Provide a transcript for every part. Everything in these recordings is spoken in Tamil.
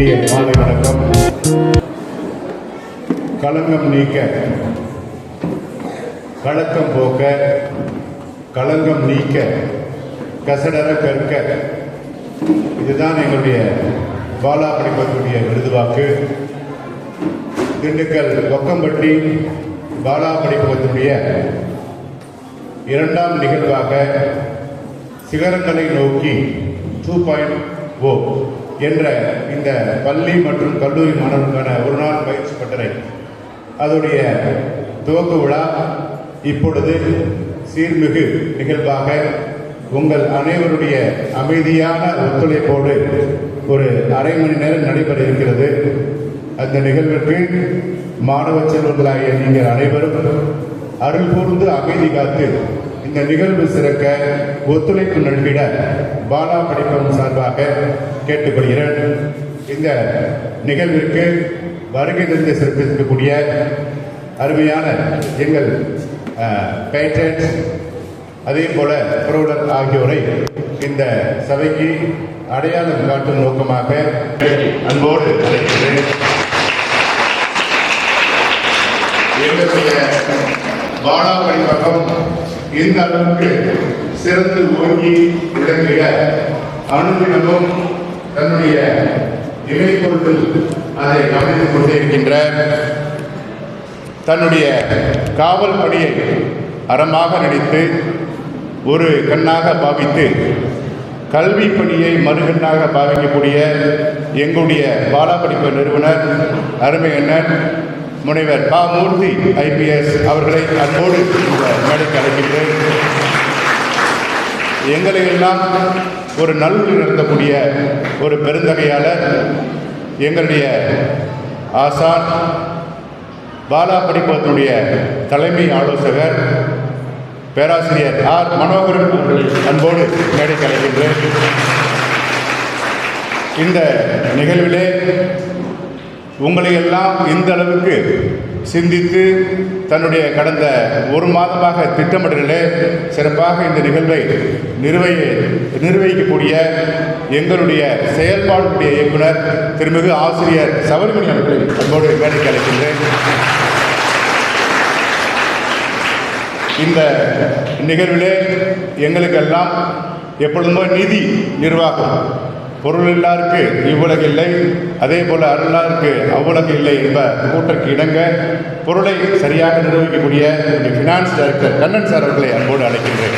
இனிய காலை வணக்கம். களங்கம் நீக்க கலக்கம் போக்க களங்கம் நீக்க கசடர கற்க. இதுதான் எங்களுடைய பாலா படிப்பத்துடைய விருதுவாக்கு. திண்டுக்கல் கொக்கம்பட்டி பாலா படிப்பகத்துடைய இரண்டாம் நிகழ்வாக சிகரங்களை நோக்கி டூ பாயிண்ட் ஓ என்ற இந்த பள்ளி மற்றும் கல்லூரி மாணவர்களுக்கான ஒரு நாள் பயிற்சி பட்டறை. அதோடைய துவக்க விழா இப்பொழுது சீர்மிகு நிகழ்வாக உங்கள் அனைவருடைய அமைதியான ஒத்துழைப்போடு ஒரு அரை மணி நேரம் நடைபெற இருக்கிறது. அந்த நிகழ்விற்கு மாணவ செல்வங்களாகிய நீங்கள் அனைவரும் அருள் கூர்ந்து அமைதி காத்து இந்த நிகழ்வு சிறக்க ஒத்துழைப்பு நல்கிட பாலா படிப்பகம் சார்பாக கேட்டுக்கொள்கிறேன். இந்த நிகழ்விற்கு வருகை தந்து சிறப்பிக்கக்கூடிய அருமையான எங்கள் பேட்ரன்ஸ் அதே போல புரோடர் ஆகியோரை இந்த சபைக்கு அடையாளம் காட்டும் நோக்கமாக அன்போடு அழைக்கிறேன். எங்களுடைய பாலா படிப்பகம் இந்த அளவுக்கு சிறந்து ஓங்கி விளங்கிட அனுதினமும் தன்னுடைய இணைப்பொருள் அதை கவனித்துக் கொண்டிருக்கின்ற தன்னுடைய காவல் பணியை அறமாக நினைத்து ஒரு கண்ணாக பாவித்து கல்வி பணியை மறுகண்ணாக பாவிக்கக்கூடிய எங்களுடைய பாலாபடிப்பு நிறுவனர் அருமையண்ணன் முனைவர் பா மூர்த்தி ஐபிஎஸ் அவர்களை அன்போடு இந்த மேடைக்கு அழைக்கின்றேன். எங்களை எல்லாம் ஒரு நல்லொழி நடத்தக்கூடிய ஒரு பெருந்தகையாளர் எங்களுடைய ஆசான் பாலா படிப்பகத்தினுடைய தலைமை ஆலோசகர் பேராசிரியர் ஆர் மனோகரன் அவர்களை அன்போடு மேடைக்கு அழைக்கின்றேன். இந்த நிகழ்விலே உங்களை எல்லாம் இந்த அளவுக்கு சிந்தித்து தன்னுடைய கடந்த ஒரு மாதமாக திட்டமிடலே சிறப்பாக இந்த நிகழ்வை நிர்வகி நிர்வகிக்கக்கூடிய எங்களுடைய செயல்பாடுடைய இயக்குனர் திருமிகு ஆசிரியர் சபரிமணி அவர்களை அன்போடு வேலைக்கு அழைக்கின்றேன் இந்த நிகழ்விலே எங்களுக்கெல்லாம் எப்பொழுதுமோ நிதி நிர்வாகம் பொருள் இல்லாருக்கு இவ்வுலகு இல்லை. அதே போல அருளாருக்கு அவ்வுலகு இல்லை என்ப கூட்டற்கு இணங்க பொருளை சரியாக நிர்வகிக்கக்கூடிய என்னுடைய ஃபினான்ஸ் டைரக்டர் கண்ணன் சார் அவர்களை அன்போடு அழைக்கின்றேன்.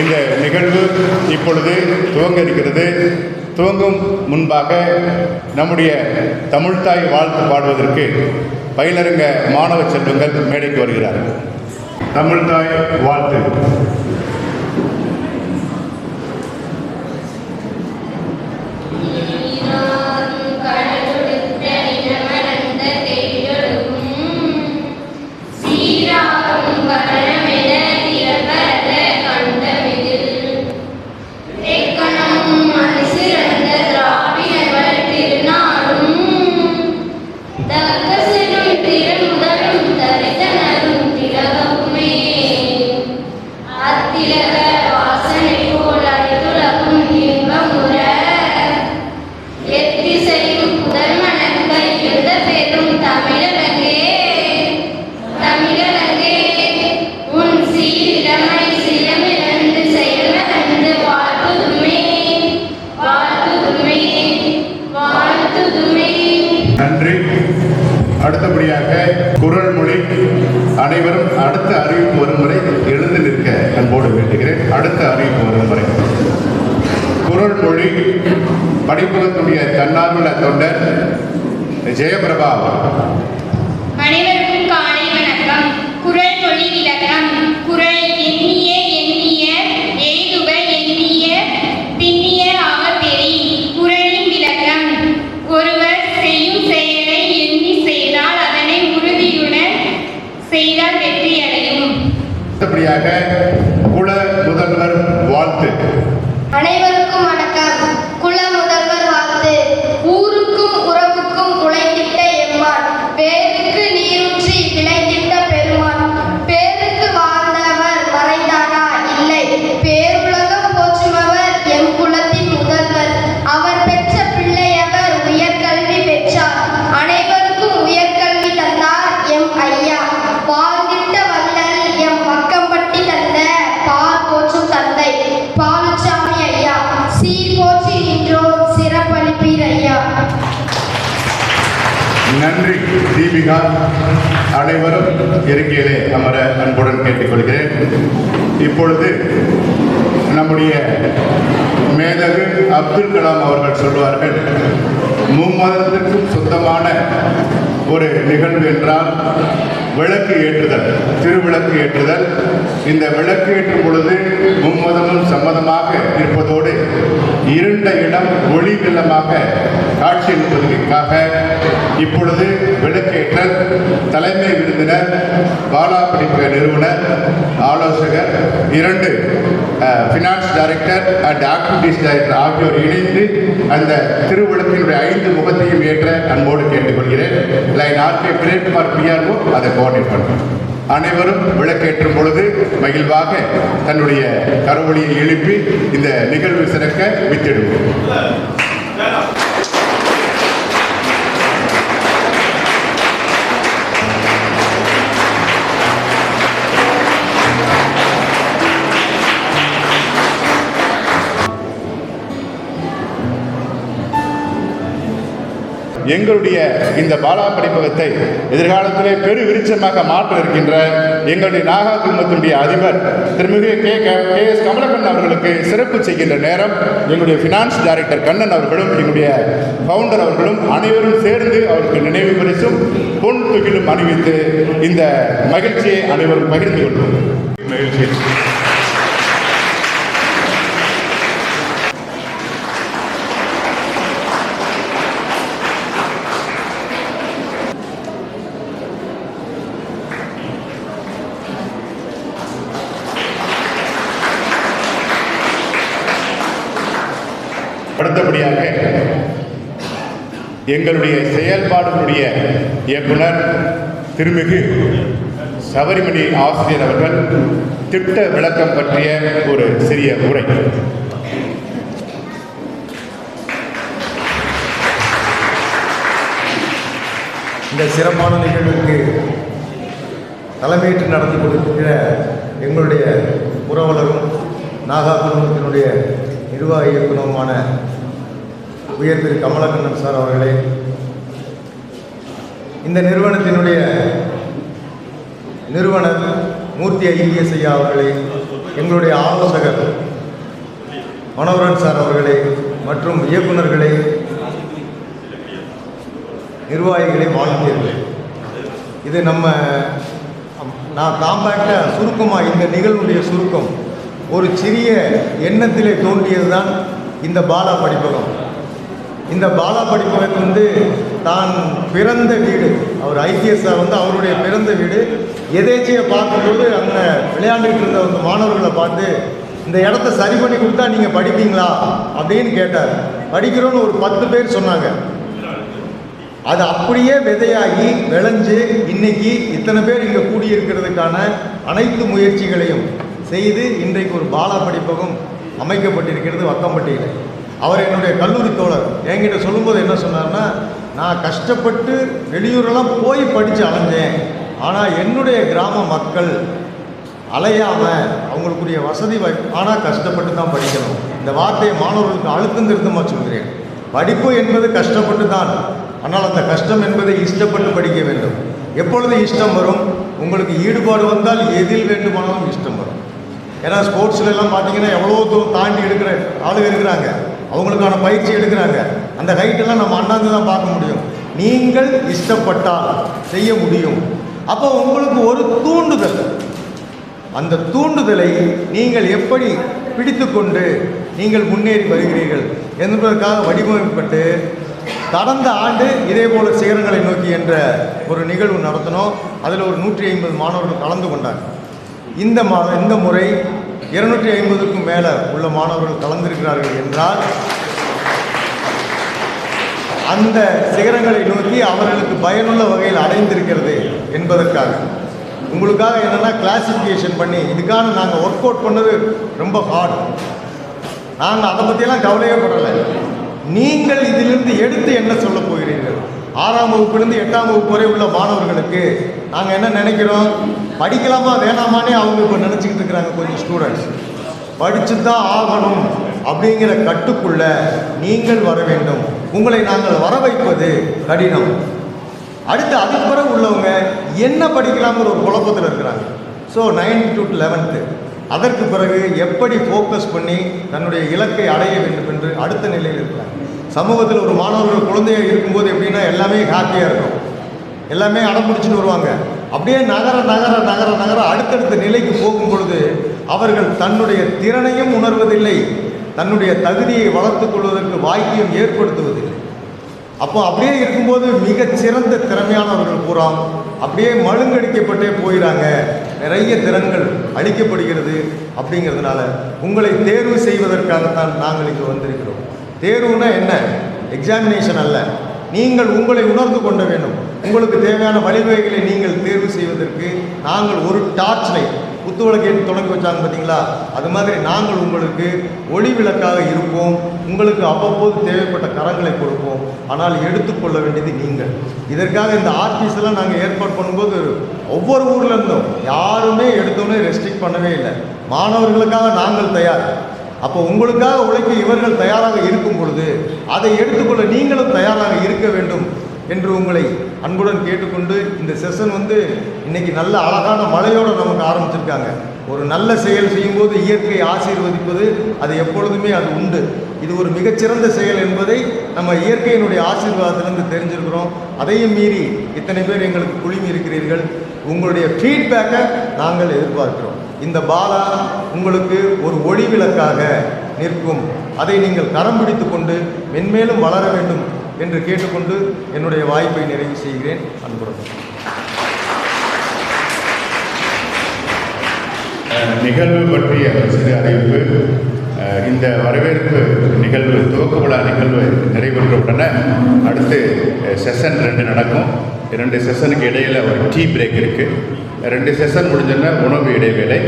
இந்த நிகழ்வு இப்பொழுது துவங்க இருக்கிறது. துவங்கும் முன்பாக நம்முடைய தமிழ்தாய் வாழ்த்து பாடுவதற்கு பயிலரங்க மாணவ செல்வங்கள் மேடைக்கு வருகிறார்கள். தமிழ்தாய் வாழ்த்து. அடுத்த அறிவிப்பு வரும் வரை. குரல் மொழி படிப்பகத்துடைய தன்னார்வல தொண்டர் ஜெயபிரபா அனைவருக்கும் காலை வணக்கம். குரல் மொழி விளக்கம். குரல் எண்ணிய எண்ணிய எய்துக எண்ணிய பின்னிய ஆக பெரி குரலின் விளக்கம். ஒருவர் செய்யும் செயலை எண்ணி செய்தால் அதனை உறுதியுடன் செய்தால் வெற்றி அடையும் அடுத்தபடியாக குல Guantanamo பாலுச்சாமி ஐயா நன்றி தீபிகா. அனைவரும் இருக்கையிலே அமர அன்புடன் கேட்டுக்கொள்கிறேன். இப்பொழுது நம்முடைய மேதகு அப்துல் கலாம் அவர்கள் சொல்வார்கள் மும்மதத்திற்கும் சொந்தமான ஒரு நிகழ்வு என்றால் விளக்கு ஏற்றுதல் திருவிளக்கு ஏற்றுதல். இந்த விளக்கு ஏற்றும் பொழுது மும்மதமும் சம்மதமாக இருப்பதோடு இருண்ட இடம் ஒளி வெள்ளமாக காட்சியளிப்பதற்காக இப்பொழுது விளக்கேற்றல் தலைமை விருந்தினர் பாலா படிப்பக நிறுவனர் ஆலோசகர் இரண்டு finance director and activities director ஆகியோர் இணைந்து அந்த திருவிளக்கினுடைய ஐந்து முகத்தையும் ஏற்ற அன்போடு கேட்டுக்கொள்கிறேன். லைன் ஆர்கே பிரேம்குமார் பிஆர்ஓ அதை கோஆர்டினேட் பண்ணுறோம் அனைவரும் விளக்கேற்றும் பொழுது மகிழ்வாக தன்னுடைய கரவொலியை எழுப்பி இந்த நிகழ்வு சிறக்க வித்திடுவோம். எங்களுடைய இந்த பாலா படிப்பகத்தை எதிர்காலத்திலே பெரு விருச்சமாக மாற்ற இருக்கின்ற எங்களுடைய நாகா குழுமத்தினுடைய அதிபர் திருமிகு கே கே எஸ் கமலக்கண்ணன் அவர்களுக்கு சிறப்பு செய்கின்ற நேரம் எங்களுடைய ஃபினான்ஸ் டைரக்டர் கண்ணன் அவர்களும் எங்களுடைய ஃபவுண்டர் அவர்களும் அனைவரும் சேர்ந்து அவருக்கு நினைவு பரிசும் பொன் துகிலும் அணிவித்து இந்த மகிழ்ச்சியை அனைவரும் பகிர்ந்து கொள்வோம். மகிழ்ச்சி. அடுத்தபடியாக எங்களுடைய செயல்பாடுகளுடைய இயக்குனர் திருமிகு சபரிமணி ஆசிரியர் அவர்கள் திட்ட விளக்கம் பற்றிய ஒரு சிறிய உரை. இந்த சிறப்பான நிகழ்வுக்கு தலைமையேற்று நடத்தி கொண்டிருக்கிற எங்களுடைய புரவலரும் நாகா குடும்பத்தினுடைய நிர்வாக இயக்குனருமான உயர் திரு கமலக்கண்ணன் சார் அவர்களே இந்த நிறுவனத்தினுடைய நிறுவனர் மூர்த்தி ஐஏஎஸ் ஐயா அவர்களே எங்களுடைய ஆலோசகர் மனோகரன் சார் அவர்களே மற்றும் இயக்குனர்களே நிர்வாகிகளே வாலண்டியர்களே இது நம்ம நான் காம்பேக்டாக சுருக்கமாக இந்த நிகழ்வுடைய சுருக்கம் ஒரு சிறிய எண்ணத்திலே தோன்றியது தான் இந்த பாலா படிப்பகம். இந்த பாலா படிப்பகம் வந்து தான் பிறந்த வீடு. அவர் ஐசிஎஸ்ஆர் வந்து அவருடைய பிறந்த வீடு. எதேச்சியை பார்க்கும்போது அங்கே விளையாண்டுட்டு இருந்த அந்த மாணவர்களை பார்த்து இந்த இடத்த சரி பண்ணி கொடுத்தா நீங்கள் படிப்பீங்களா? அப்படின்னு கேட்டார். படிக்கிறோன்னு ஒரு பத்து பேர் சொன்னாங்க. அது அப்படியே விதையாகி விளைஞ்சு இன்னைக்கு இத்தனை பேர் இங்கே கூடியிருக்கிறதுக்கான அனைத்து முயற்சிகளையும் செய்து இன்றைக்கு ஒரு பாலா படிப்பகம் அமைக்கப்பட்டிருக்கிறது வக்கம்பட்டியில். அவர் என்னுடைய கல்லூரி தோழர். என்கிட்ட சொல்லும்போது என்ன சொன்னார்னா நான் கஷ்டப்பட்டு வெளியூரெல்லாம் போய் படித்து அலைஞ்சேன். ஆனால் என்னுடைய கிராம மக்கள் அலையாமல் அவங்களுக்குரிய வசதி வாய்ப்பு ஆனால் கஷ்டப்பட்டு தான் படிக்கணும். இந்த வார்த்தையை மாணவர்களுக்கு அழுத்தம் திருத்தமாக சொல்கிறேன். படிப்பு என்பது கஷ்டப்பட்டு தான். ஆனால் அந்த கஷ்டம் என்பதை இஷ்டப்பட்டு படிக்க வேண்டும். எப்பொழுது இஷ்டம் வரும்? உங்களுக்கு ஈடுபாடு வந்தால் எதில் வேண்டுமானாலும் இஷ்டம் வரும். ஏன்னா ஸ்போர்ட்ஸில் எல்லாம் பார்த்தீங்கன்னா எவ்வளோ தூரம் தாண்டி எடுக்கிற ஆளுங்க இருக்கிறாங்க. அவங்களுக்கான பயிற்சி எடுக்கிறாங்க. அந்த ஹைட்டெல்லாம் நம்ம அண்ணாந்து தான் பார்க்க முடியும். நீங்கள் இஷ்டப்பட்டால் செய்ய முடியும். அப்போ உங்களுக்கு ஒரு தூண்டுதல். அந்த தூண்டுதலை நீங்கள் எப்படி பிடித்துக்கொண்டு நீங்கள் முன்னேறி வருகிறீர்கள் என்பதற்காக வடிவமைப்பட்டு கடந்த ஆண்டு இதே போல சிகரங்களை நோக்கி என்ற ஒரு நிகழ்வு நடத்தினோம். அதில் ஒரு நூற்றி ஐம்பது மாணவர்கள் கலந்து கொண்டாங்க இந்த மா இந்த முறை இருநூற்றி ஐம்பதுக்கும் மேலே உள்ள மாணவர்கள் கலந்திருக்கிறார்கள் என்றால் அந்த சிகரங்களை நோக்கி அவர்களுக்கு பயனுள்ள வகையில் அடைந்திருக்கிறது என்பதற்காக. உங்களுக்காக என்னென்னா கிளாசிஃபிகேஷன் பண்ணி இதுக்காக நாங்கள் ஒர்க் அவுட் பண்ணது ரொம்ப ஹார்ட் நாங்கள் அதை பற்றியெல்லாம் கவலையே படலை. நீங்கள் இதிலிருந்து எடுத்து என்ன சொல்ல போகிறீர்கள்? ஆறாம் வகுப்பிலிருந்து எட்டாம் வகுப்பு வரை உள்ள மாணவர்களுக்கு நாங்கள் என்ன நினைக்கிறோம்? படிக்கலாமா வேணாமானே அவங்க இப்போ நினச்சிக்கிட்டு இருக்கிறாங்க கொஞ்சம் ஸ்டூடெண்ட்ஸ் படித்து தான் ஆகணும் அப்படிங்கிற கட்டுக்குள்ள நீங்கள் வர வேண்டும். உங்களை நாங்கள் வர வைப்பது கடினம். அடுத்து அதுக்கு பிறகு உள்ளவங்க என்ன படிக்கலாம்ங்கிற ஒரு குழப்பத்தில் இருக்கிறாங்க. ஸோ நைன்த் டு லெவன்த்து அதற்கு பிறகு எப்படி ஃபோக்கஸ் பண்ணி தன்னுடைய இலக்கை அடைய வேண்டும் என்று அடுத்த நிலையில் இருக்கிறாங்க. சமூகத்தில் ஒரு மாணவர்கள் குழந்தையாக இருக்கும்போது எப்படின்னா எல்லாமே ஹாப்பியாக இருக்கும். எல்லாமே அடம் பிடிச்சிட்டு வருவாங்க. அப்படியே நகர நகர நகர நகர அடுத்தடுத்த நிலைக்கு போகும் பொழுது அவர்கள் தன்னுடைய திறனையும் உணர்வதில்லை. தன்னுடைய தகுதியை வளர்த்துக் கொள்வதற்கு வாய்ப்பையும் ஏற்படுத்துவதில்லை. அப்போ அப்படியே இருக்கும்போது மிகச்சிறந்த திறமையானவர்கள் பூரா அப்படியே மழுங்கடிக்கப்பட்டே போயிறாங்க. நிறைய திறன்கள் அளிக்கப்படுகிறது அப்படிங்கிறதுனால உங்களை தேர்வு செய்வதற்காகத்தான் நாங்கள் இங்கு வந்திருக்கிறோம். தேர்வுனா என்ன? எக்ஸாமினேஷன் அல்ல. நீங்கள் உங்களை உணர்ந்து கொள்ள வேண்டும். உங்களுக்கு தேவையான வழிவகைகளை நீங்கள் தேர்வு செய்வதற்கு நாங்கள் ஒரு டார்ச் லைட் குத்து விளக்கேற்றி தொடங்கி வச்சாங்க பார்த்தீங்களா அது மாதிரி நாங்கள் உங்களுக்கு ஒளி விளக்காக இருப்போம். உங்களுக்கு அவ்வப்போது தேவைப்பட்ட கரங்களை கொடுப்போம். ஆனால் எடுத்துக்கொள்ள வேண்டியது நீங்கள். இதற்காக இந்த ஆர்டிஸ் எல்லாம் நாங்கள் ஏற்பாடு பண்ணும்போது ஒவ்வொரு ஊரில் இருந்தும். யாருமே எடுத்தோன்னே ரெஸ்ட்ரிக்ட் பண்ணவே இல்லை. மாணவர்களுக்காக நாங்கள் தயார். அப்போ உங்களுக்காக உழைக்க இவர்கள் தயாராக இருக்கும் பொழுது அதை எடுத்துக்கொள்ள நீங்களும் தயாராக இருக்க வேண்டும் என்று உங்களை அன்புடன் கேட்டுக்கொண்டு இந்த செஷன் வந்து இன்னைக்கு நல்ல அழகான மழையோடு நமக்கு ஆரம்பிச்சிருக்காங்க. ஒரு நல்ல செயல் செய்யும்போது இயற்கை ஆசீர்வதிப்பது அது எப்பொழுதுமே அது உண்டு. இது ஒரு மிகச்சிறந்த செயல் என்பதை நம்ம இயற்கையினுடைய ஆசீர்வாதத்திலிருந்து தெரிஞ்சிருக்கிறோம். அதையும் மீறி இத்தனை பேர் எங்களுக்கு குழுமி இருக்கிறீர்கள். உங்களுடைய ஃபீட்பேக்கை நாங்கள் எதிர்பார்க்கிறோம். இந்த பாலா உங்களுக்கு ஒரு ஒளி விளக்காக நிற்கும். அதை நீங்கள் கரம் பிடித்து கொண்டு மென்மேலும் வளர வேண்டும் என்று கேட்டுக்கொண்டு என்னுடைய வாய்ப்பை நிறைவு செய்கிறேன். அன்புடன். நிகழ்வு பற்றிய சிறு அறிவிப்பு. இந்த வரவேற்பு நிகழ்வு துவக்க விழா நிகழ்வு நிறைவேற்ற உடனே அடுத்து செஷன் ரெண்டு நடக்கும். ரெண்டு செஷனுக்கு இடையில் ஒரு டீ பிரேக் இருக்குது ரெண்டு செஷன் முடிஞ்சோன்னா உணவு இடைவேளை.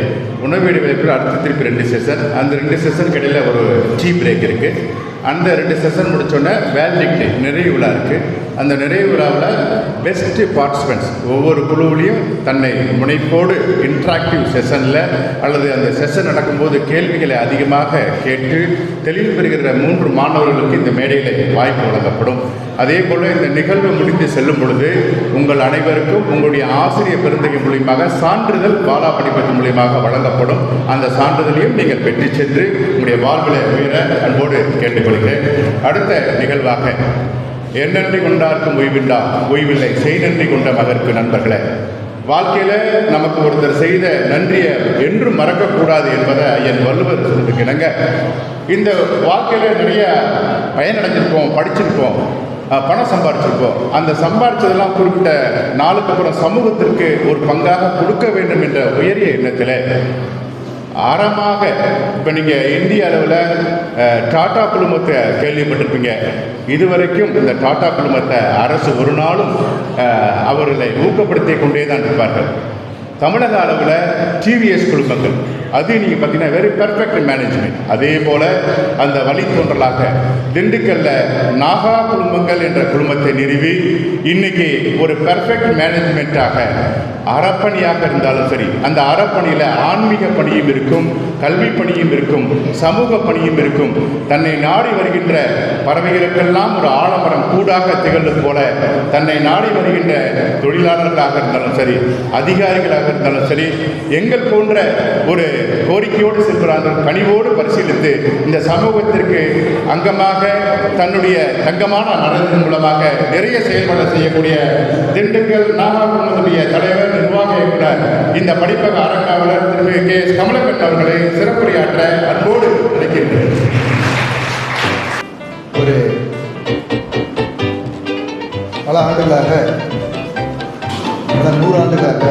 உணவு இடைவேளைக்கு அடுத்து திருப்பி ரெண்டு செஷன் அந்த ரெண்டு செஷனுக்கு இடையில் ஒரு டீ பிரேக் இருக்குது அந்த ரெண்டு செஷன் முடித்தோடனே வேலிடிக்ட் நிறைவு விழா இருக்குது அந்த நிறைவு விழாவில் பெஸ்ட்டு பார்ட்டிசிபெண்ட்ஸ் ஒவ்வொரு குழுவிலையும் தன்னை முனைப்போடு இன்ட்ராக்டிவ் செஷனில் அல்லது அந்த செஷன் நடக்கும்போது கேள்விகளை அதிகமாக கேட்டு தெளிவு பெறுகிற மூன்று மாணவர்களுக்கு இந்த மேடையில் வாய்ப்பு வழங்கப்படும். அதே போல் இந்த நிகழ்வு முடிந்து செல்லும் பொழுது உங்கள் அனைவருக்கும் உங்களுடைய ஆசிரியர் பெருந்தகை மூலியமாக சான்றிதழ் பாலா படிப்பது மூலியமாக வழங்கப்படும். அந்த சான்றிதழையும் நீங்கள் பெற்று சென்று உங்களுடைய வாழ்வில் உயர அன்போடு கேட்டுக்கொள்கிறேன். அடுத்த நிகழ்வாக எண்ணன்றி கொண்டார்க்கும் ஓய்வில்லா? ஓய்வில்லை. செய் நன்றி கொண்ட மகருக்கு நண்பர்களே வாழ்க்கையில் நமக்கு ஒருத்தர் செய்த நன்றியை என்றும் மறக்கக்கூடாது என்பதை என் வள்ளுவர் சொல்லிட்டு இணங்க இந்த வாழ்க்கையில் நிறைய பயனடைஞ்சிருப்போம் படிச்சிருப்போம். பணம் சம்பாதிச்சிருப்போம் அந்த சம்பாரிச்சதெல்லாம் குறிப்பிட்ட நாளுக்கு அப்புறம் சமூகத்திற்கு ஒரு பங்காக கொடுக்க வேண்டும் என்ற உயரிய எண்ணத்தில் அறமாக இப்போ நீங்கள் இந்திய அளவில் டாடா குழுமத்தை கேள்விப்பட்டிருப்பீங்க. இதுவரைக்கும் இந்த டாடா குழுமத்தை அரசு ஒரு நாளும் அவர்களை ஊக்கப்படுத்தி கொண்டே தான் இருப்பார்கள். தமிழக அளவில் டிவிஎஸ் குழுமங்கள். அது நீங்கள் பார்த்தீங்கன்னா வெரி பெர்ஃபெக்ட் மேனேஜ்மெண்ட் அதே போல் அந்த வழித்தோன்றலாக திண்டுக்கல்ல நாகா குடும்பங்கள் என்ற குடும்பத்தை நிறுவி இன்னைக்கு ஒரு பெர்ஃபெக்ட் மேனேஜ்மெண்ட்டாக அறப்பணியாக இருந்தாலும் சரி அந்த அறப்பணியில் ஆன்மீக பணியும் இருக்கும் கல்வி பணியும் இருக்கும் சமூக பணியும் இருக்கும். தன்னை நாடி வருகின்ற பறவைகளுக்கெல்லாம் ஒரு ஆலமரம் கூடாக திகழ்வது போல தன்னை நாடி வருகின்ற தொழிலாளர்களாக இருந்தாலும் சரி அதிகாரிகளாக இருந்தாலும் சரி எங்கள் போன்ற ஒரு கோரிக்கையோடு செல்கிறார்கள் கனிவோடு பரிசீலித்து இந்த சமூகத்திற்கு அங்கமாக தன்னுடைய தங்கமான மனதின் மூலமாக நிறைய செயல்பட செய்யக்கூடிய திண்டுக்கல் நாகப்பட்டினத்துடைய தலைவர் நிர்வாக இயக்குனர் இந்த படிப்பக அறங்காவலர் திரு. கே. எஸ். கமலக்கட் அவர்களை சிறப்புரையாற்ற அன்போடு அழைக்கின்றேன். ஒரு பல ஆண்டுகளாக பல நூறாண்டுகளாக